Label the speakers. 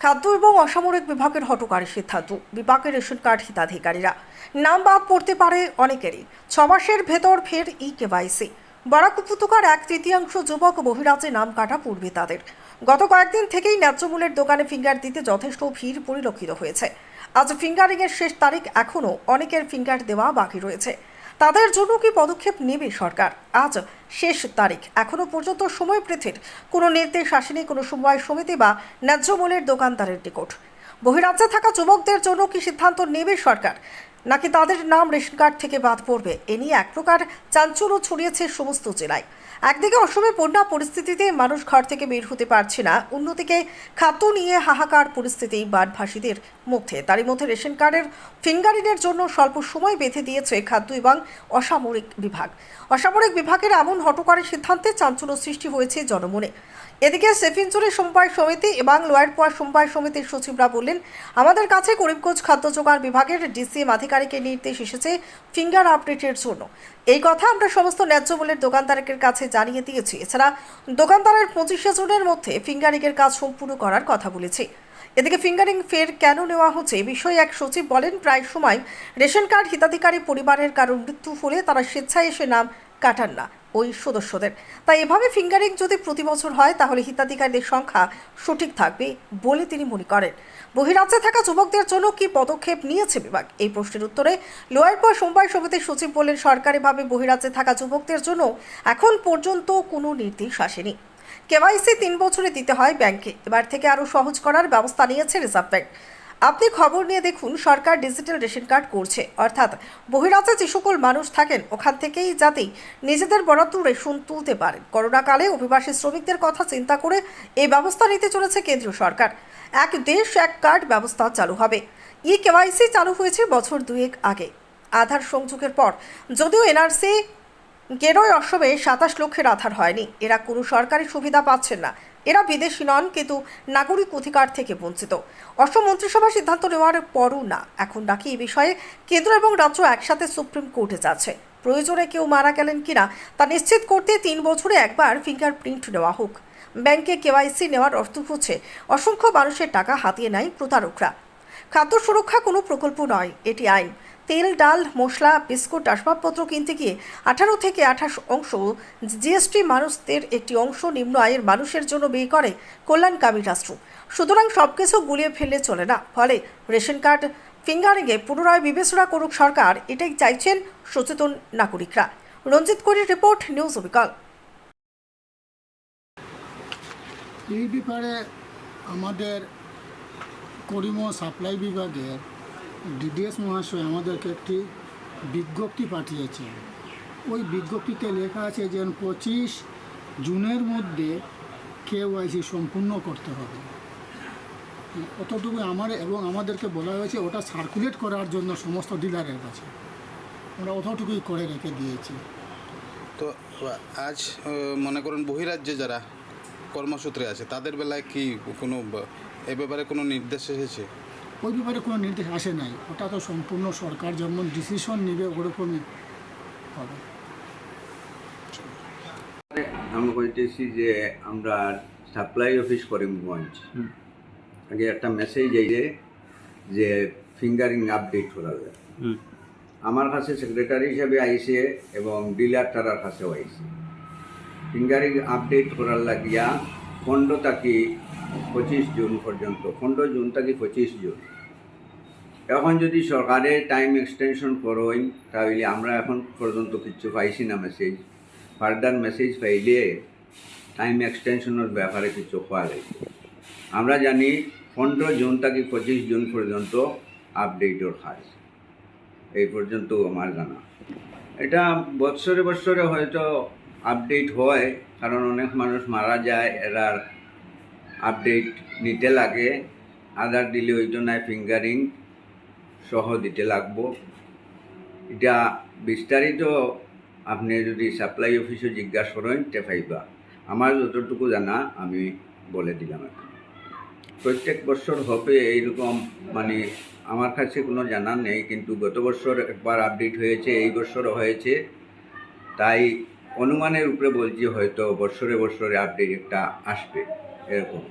Speaker 1: খাদ্য এবং অসামরিক বিভাগের হটকারী সিদ্ধান্ত বিভাগের রেশন কার্ড হিতাধিকারীরা। নাম বাদ পড়তে পারে অনেকেরই। ছ মাসের ভেতর ফের ই কেওয়াইসি বরাক উপত্যকার এক তৃতীয়াংশ যুবক বহিরাজে নাম কাটা পূর্বে তাদের। গত কয়েকদিন থেকেই ন্যায্য মূল্যের দোকানে ফিঙ্গার দিতে যথেষ্ট ভিড় পরিলক্ষিত হয়েছে। আজ ফিঙ্গারিংয়ের শেষ তারিখ এখনও অনেকের ফিঙ্গার দেওয়া বাকি রয়েছে। তাদের জন্য কি পদক্ষেপ নেবে সরকার? আজ শেষ তারিখ। এখনও পর্যন্ত সময় বৃদ্ধির কোনো নির্দেশ আসেনি কোনো সমবায় সমিতি বা ন্যায্য মূল্যের দোকানদারের নিকট। বহিরাজ্যে থাকা যুবকদের জন্য কি সিদ্ধান্ত নেবে সরকার? নাকি তাদের নাম রেশন কার্ড থেকে বাদ পড়বে? এ নিয়ে এক প্রকার চাঞ্চল্য ছড়িয়েছে সমস্ত জেলায়। একদিকে অসমে বন্যা পরিস্থিতিতে মানুষ ঘর থেকে বের হতে পারছে না, অন্যদিকে খাদ্য নিয়ে হাহাকার পরিস্থিতি বানভাসীদের মধ্যে। তারই মধ্যে রেশন কার্ডের ফিঙ্গারিংয়ের জন্য স্বল্প সময় বেঁধে দিয়েছে খাদ্য এবং অসামরিক বিভাগ। অসামরিক বিভাগের এমন হটকারী সিদ্ধান্তে চাঞ্চল্য সৃষ্টি হয়েছে জনমনে। এদিকে সেফিনচুরি সমবায় সমিতি এবং লোয়ারপোয়া সমবায় সমিতির সচিবরা বললেন, আমাদের কাছে করিমগঞ্জ খাদ্য যোগান বিভাগের ডিসিএম আধিকারিকের নির্দেশ এসেছে ফিঙ্গার আপডেটের জন্য। এই কথা আমরা সমস্ত ন্যায্য মূল্যের দোকানদারের কাছে জানিয়ে দিয়েছে। এছাড়া দোকানদারের পঁচিশে জনের মধ্যে ফিঙ্গারিংয়ের কাজ সম্পূর্ণ করার কথা বলেছে। এদিকে ফিঙ্গারিং ফের কেন নেওয়া হচ্ছে বিষয়ে এক সচিব বলেন, প্রায় সময় রেশন কার্ড হিতাধিকারী পরিবারের কারও মৃত্যু হলে তারা স্বেচ্ছায় এসে নাম কাটান না। ওই সদস্যদের। তাই এভাবে ফিঙ্গারিং যদি প্রতি বছর হয়, তাহলে হিতাধিকারীদের সংখ্যা সঠিক থাকবে বলে তিনি মনে করেন। বহিরাজ্যে থাকা যুবকদের জন্য কি পদক্ষেপ নিয়েছে বিভাগ? এই প্রশ্নের উত্তরে লোয়ারপা সমবায় সমিতির সচিব বললেন সরকারিভাবে বহিরাজ্যে থাকা যুবকদের জন্য এখন পর্যন্ত কোনো নির্দেশ আসেনি। কেওয়াইসি তিন বছরে দিতে হয় ব্যাংকে। এবার থেকে আরও সহজ করার ব্যবস্থা নিয়েছে রিজার্ভ ব্যাংক। আপনি খবর নিয়ে দেখুন, সরকার ডিজিটাল রেশন কার্ড করছে। অর্থাৎ বহিরাজ্যে যে সকল মানুষ থাকেন, ওখান থেকেই যাতে নিজেদের বরাদ্দ রেশন তুলতে পারেন। করোনাকালে অভিবাসী শ্রমিকদের কথা চিন্তা করে এই ব্যবস্থা নিতে চলেছে কেন্দ্রীয় সরকার। এক দেশ, এক কার্ড ব্যবস্থা চালু হবে। ই কেওয়াইসি চালু হয়েছে বছর দুয়েক আগে। আধার সংযোগের পর যদিও এনআরসি গেরোয় অসমে সাতাশ লক্ষের আধার হয়নি। এরা কোনো সরকারি সুবিধা পাচ্ছেন না। এরা বিদেশি নন, কিন্তু নাগরিক অধিকার থেকে বঞ্চিত। অসম মন্ত্রিসভা সিদ্ধান্ত নেওয়ার পরও না। এখন নাকি এই বিষয়ে কেন্দ্র এবং রাজ্য একসাথে সুপ্রিম কোর্টে যাচ্ছে। প্রয়োজনে কেউ মারা গেলেন কিনা, তা নিশ্চিত করতে তিন বছরে একবার ফিঙ্গারপ্রিন্ট নেওয়া হোক। ব্যাংকে কেওয়াইসি নেওয়ার অর্থ হচ্ছে, অসংখ্য মানুষের টাকা হাতিয়ে নেয় প্রতারকরা। খাদ্য সুরক্ষা কোনো প্রকল্প নয়, এটি আইন। তেল, ডাল, মশলা, বিস্কুট, আসবাবপত্র কিনতে গিয়ে আঠারো থেকে আঠাশ অংশ জিএসটি মানুষদের একটি অংশ নিম্ন আয়ের মানুষের জন্য ব্যয় করে কল্যাণকামী রাষ্ট্র। সুতরাং সব কিছু গুলিয়ে ফেললে চলে না। ফলে রেশন কার্ড ফিঙ্গারিংয়ে পুনরায় বিবেচনা করুক সরকার, এটাই চাইছেন সচেতন নাগরিকরা। রঞ্জিত করির রিপোর্ট, নিউজ অবিকল
Speaker 2: এই ব্যাপারে আমাদের করিম সাপ্লাই বিভাগের ডিডিএস মহাশয় আমাদেরকে একটি বিজ্ঞপ্তি পাঠিয়েছেন ওই বিজ্ঞপ্তিতে লেখা আছে যে পঁচিশ জুনের মধ্যে কেওয়াইসি সম্পূর্ণ করতে হবে। অতটুকু আমার এবং আমাদেরকে বলা হয়েছে ওটা সার্কুলেট করার জন্য সমস্ত ডিলারের কাছে। আমরা অতটুকুই করে রেখে দিয়েছি।
Speaker 3: তো, আজ মনে করুন বহিরাজ্যে যারা কর্মসূত্রে আছে, তাদের বেলায় কি কোনো, এ ব্যাপারে কোনো নির্দেশ এসেছে?
Speaker 2: ওই ব্যাপারে কোনো নির্দেশ আসে নাই। ওটা তো সম্পূর্ণ সরকার যেমন ডিসিশন নেবে ওরকমই হবে।
Speaker 4: আমি বলতেছি যে আমরা সাপ্লাই অফিস করিমগঞ্জ। আগে একটা মেসেজ আইছে যে ফিঙ্গারিং আপডেট করা যায়। আমার কাছে সেক্রেটারি হিসাবে আইছে এবং ডিলার তারার কাছেও আইছে ফিঙ্গারিং আপডেট করার লাগিয়া পনেরো থাকি পঁচিশ জুন পর্যন্ত, পনেরো জুন থাকি পঁচিশ জুন। এখন যদি সরকারে টাইম এক্সটেনশন করোই তাহলে আমরা এখন পর্যন্ত কিচ্ছু পাইছি না মেসেজ ফার্দার মেসেজ পাইলে টাইম এক্সটেনশনের ব্যাপারে কিছু হওয়া লাগবে আমরা জানি পনেরো জুন থেকে পঁচিশ জুন পর্যন্ত আপডেটর কাজ। এই পর্যন্ত আমার জানা। এটা বৎসরে বৎসরে হয়তো আপডেট হয়, কারণ অনেক মানুষ মারা যায় এরার আপডেট নিতে লাগে। আধার দিলে ওই জন্য ফিঙ্গারিং সহ দিতে লাগবো। এটা বিস্তারিত আপনি যদি সাপ্লাই অফিসে জিজ্ঞাসা করেন, তে পাইবা। আমার যতটুকু জানা, আমি বলে দিলাম এখন। প্রত্যেক বছর হবে এইরকম মানে আমার কাছে কোনো জানা নেই, কিন্তু গত বছর একবার আপডেট হয়েছে, এই বছরও হয়েছে। তাই অনুমানের উপরে বলছি, হয়তো বছরে বছরে আপডেট একটা আসবে। এরকম